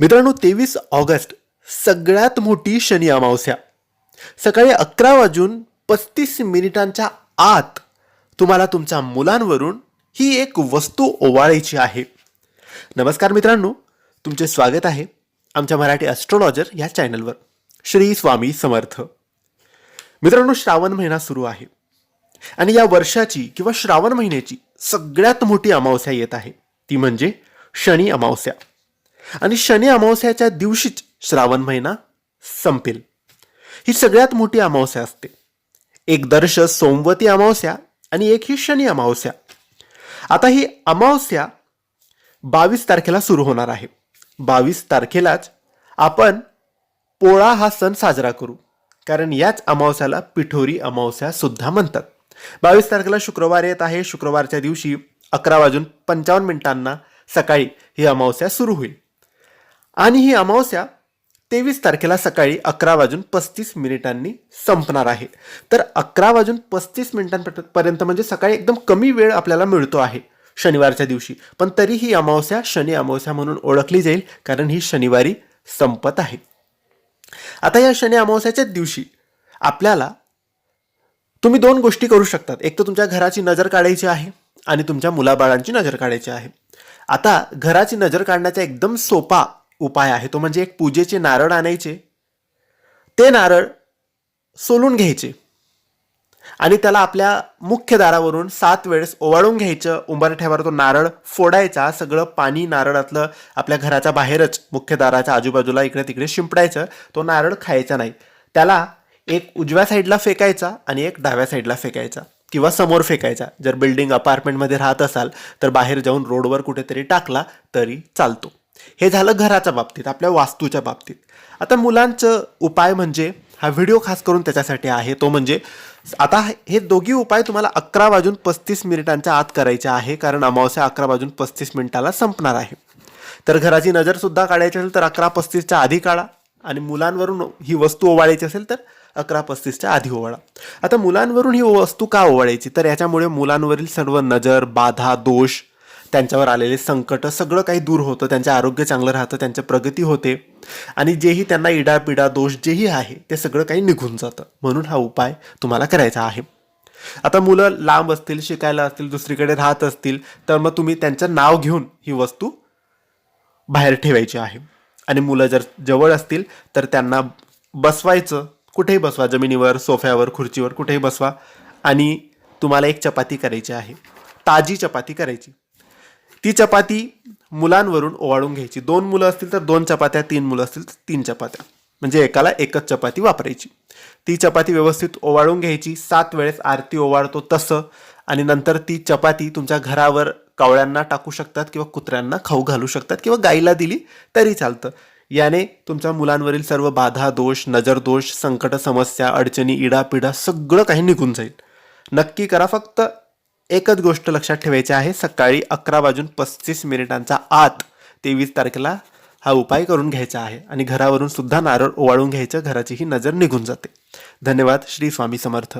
मित्रांनो तेवीस ऑगस्ट सगळ्यात मोठी शनी अमावस्या. सकाळी अकरा वाजून पस्तीस मिनिटांच्या आत तुम्हाला तुमच्या मुलांवरून ही एक वस्तू ओवाळायची आहे. नमस्कार मित्रांनो तुमचे स्वागत आहे आमच्या मराठी ॲस्ट्रॉलॉजर या चॅनलवर श्री स्वामी समर्थ. मित्रांनो श्रावण महिना सुरू आहे. आणि या वर्षाची किंवा श्रावण महिन्याची सगळ्यात मोठी अमावस्या येत आहे. ती म्हणजे शनी अमावस्या. आणि शनी अमावस्याच्या दिवशीच श्रावण महिना संपेल. ही सगळ्यात मोठी अमावस्या असते. एक दर्श सोमवती अमावस्या आणि एक ही शनी अमावस्या. आता ही अमावस्या बावीस तारखेला सुरू होणार आहे. बावीस तारखेलाच आपण पोळा हा सण साजरा करू. कारण याच अमावस्याला पिठोरी अमावस्या सुद्धा म्हणतात. बावीस तारखेला शुक्रवार येत आहे. शुक्रवारच्या दिवशी अकरा वाजून पंचावन्न मिनिटांना सकाळी ही अमावस्या सुरू होईल. आणि ही अमावस्या तेवीस तारखेला सकाळी अकरा वाजून पस्तीस मिनिटांनी संपणार आहे. तर अकरा वाजून पस्तीस मिनिटांपर्यंत म्हणजे सकाळी एकदम कमी वेळ आपल्याला मिळतो आहे शनिवारच्या दिवशी. पण तरी ही अमावस्या शनी अमावस्या म्हणून ओळखली जाईल कारण ही शनिवारी संपत आहे. आता या शनी अमावस्याच्याच दिवशी आपल्याला तुम्ही दोन गोष्टी करू शकतात. एक तर तुमच्या घराची नजर काढायची आहे आणि तुमच्या मुलाबाळांची नजर काढायची आहे. आता घराची नजर काढण्याचा एकदम सोपा उपाय आहे. तो म्हणजे एक पूजेचे नारळ आणायचे. ते नारळ सोलून घ्यायचे. आणि त्याला आपल्या मुख्य दारावरून सात वेळेस ओवाळून घ्यायचं. उंबरठ्यावर तो नारळ फोडायचा. सगळं पाणी नारळातलं आपल्या घराच्या बाहेरच मुख्य दाराच्या आजूबाजूला इकडे तिकडे शिंपडायचं. तो नारळ खायचा नाही. त्याला एक उजव्या साईडला फेकायचा आणि एक डाव्या साईडला फेकायचा किंवा समोर फेकायचा. जर बिल्डिंग अपार्टमेंटमध्ये राहत असाल तर बाहेर जाऊन रोडवर कुठेतरी टाकला तरी चालतो. हे झालं घराच्या बाबतीत आपल्या वास्तूच्या बाबतीत. आता मुलांचं उपाय म्हणजे हा व्हिडिओ खास करून त्याच्यासाठी आहे तो म्हणजे आता हे दोघी उपाय तुम्हाला अकरा वाजून पस्तीस मिनिटांच्या आत करायचे आहे कारण अमावस्या अकरा वाजून पस्तीस मिनिटाला संपणार आहे. तर घराची नजर सुद्धा काढायची असेल तर अकरा पस्तीसच्या आधी काढा आणि मुलांवरून ही वस्तू ओवाळायची असेल तर अकरा पस्तीसच्या आधी ओवाळा. आता मुलांवरून ही वस्तू का ओवाळायची? तर याच्यामुळे मुलांवरील सर्व नजर बाधा दोष त्यांच्यावर आलेले संकट सगळं काही दूर होतं. त्यांचं आरोग्य चांगलं राहतं त्यांची प्रगती होते. आणि जेही त्यांना इडापिडा दोष जेही आहे ते सगळं काही निघून जातं. म्हणून हा उपाय तुम्हाला करायचा आहे. आता मुलं लांब असतील शिकायला असतील दुसरीकडे राहत असतील तर मग तुम्ही त्यांचं नाव घेऊन ही वस्तू बाहेर ठेवायची आहे. आणि मुलं जर जवळ असतील तर त्यांना बसवायचं. कुठेही बसवा जमिनीवर सोफ्यावर खुर्चीवर कुठेही बसवा. आणि तुम्हाला एक चपाती करायची आहे. ताजी चपाती करायची. ती चपाती मुलांवरून ओवाळून घ्यायची. दोन मुलं असतील तर दोन चपात्या तीन मुलं असतील तर तीन चपात्या. म्हणजे एकाला एकच चपाती वापरायची. ती चपाती व्यवस्थित ओवाळून घ्यायची. सात वेळेस आरती ओवाळतो तसं. आणि नंतर ती चपाती तुमच्या घरावर कावळ्यांना टाकू शकतात किंवा कुत्र्यांना खाऊ घालू शकतात किंवा गाईला दिली तरी चालतं. याने तुमच्या मुलांवरील सर्व बाधा दोष नजर दोष संकट समस्या अडचणी इडापिडा सगळं काही निघून जाईल. नक्की करा फक्त एकच गोष्ट लक्षात ठेवायची आहे. सकाळी अकरा वाजून पस्तीस मिनिटांचा आत तेवीस तारखेला हा उपाय करून घ्यायचा आहे. आणि घरावरून सुद्धा नारळ ओवाळून घ्यायचं. घराची ही नजर निघून जाते. धन्यवाद. श्री स्वामी समर्थ.